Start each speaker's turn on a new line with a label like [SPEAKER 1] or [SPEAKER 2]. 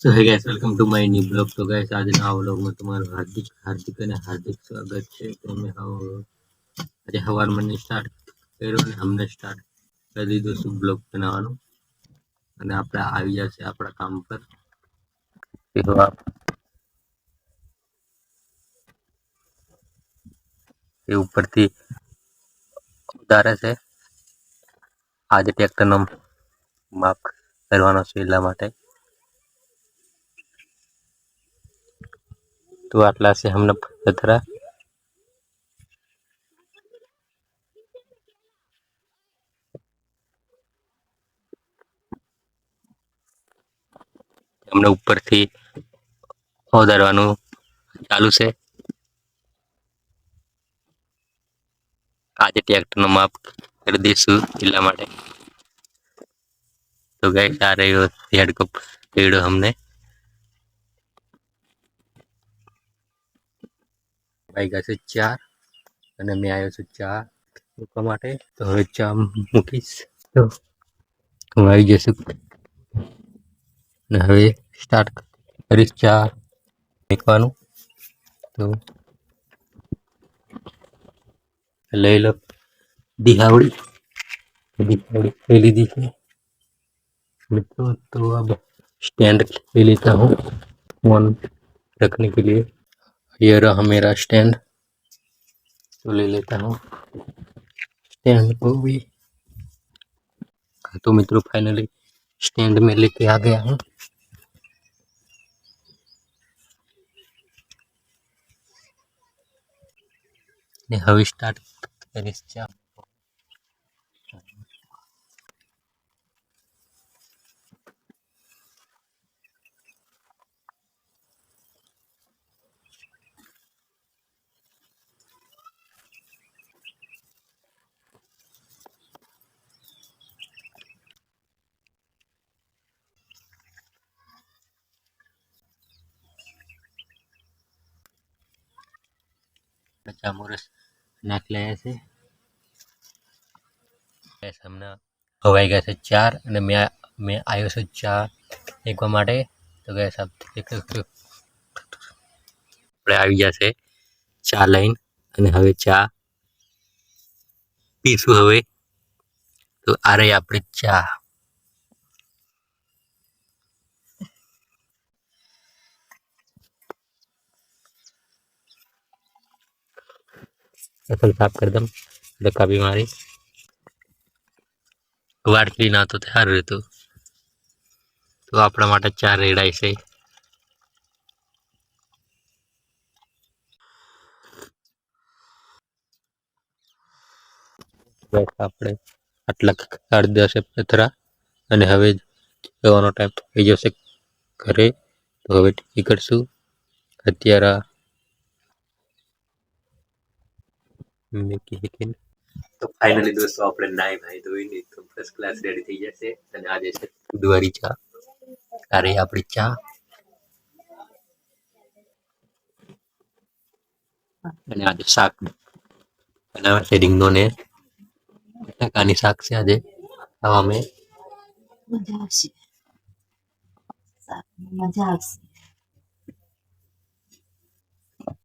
[SPEAKER 1] So hey guys welcome to my new blog તો guys આજના આ વ્લોગમાં તમારું હાર્દિક હાર્દિક અને હાર્દિક સ્વાગત છે તો અમે આજે સવારમાં મને સ્ટાર્ટ કર્યો અને અમને સ્ટાર્ટ કરી દીધું શું બ્લોગ બનાવવાનું અને આપણે આવી જશે આપણા કામ પર એ ઉપરથી ઉતારે છે આજે ટ્રેક્ટરનો માપ કરવાનો છે એટલા માટે તો આટલા છે હમને પથરા હમને ઉપરથી ઓદારવાનું ચાલુ છે. આજે ટ્રેક્ટરનો માપ કરી દઈશું એટલા માટે. તો ગઈ આ રહ્યો હેડ કપ પડ્યો અમને. ભાઈ ગયા છે ચાર અને મેં આવ્યો છું ચા મૂકવા માટે તો હવે ચા મૂકીશ તો હું આવી જઈશું અને હવે સ્ટાર્ટ કરીશ ચા મૂકવાનું તો લઈ લો દિહાવડી दिहाड़ी ले ली दी है मित्रों तो अब स्टैंड ले लेता हूँ फोन रखने के लिए ये रहा मेरा स्टैंड तो ले लेता हूँ स्टैंड को भी तो मित्रों फाइनली स्टैंड में लेके आ गया हूँ ને હવે સ્ટાર્ટ કરીશ ચા મોરસ નાખી છે. હમણાં હવાઈ ગયા છે ચાર અને મેં મેં આવ્યો છું ચા એકવા માટે. તો ગેસ આપણે આવી ગયા છે ચા લઈને અને હવે ચા પીશું હવે. તો આ રહી આપણે ચા. સાફ કરી દમ ધક્કા બી મારી વાટકી ના તો સારું રહેતું તો આપણા માટે ચાર રેડાય છે આપણે આટલા કાઢી દેશે પથરા અને હવે જવાનો ટાઈમ થઈ જશે ઘરે તો હવે ટીકી કરશું અત્યારે મેકી હિકીન તો ફાઇનલી દોસ્તો આપણે નાઈ ભાઈ ધોઈને તો ફર્સ્ટ ક્લાસ રેડી થઈ જશે. અને આજે છે દુવારી ચા. અરે આપણી ચા. અને આજે શાક બનાવે છે રીંગણો ને ટકાની શાક છે આજે. ખાવા મેં
[SPEAKER 2] મજા આવશે. મજા આવશે.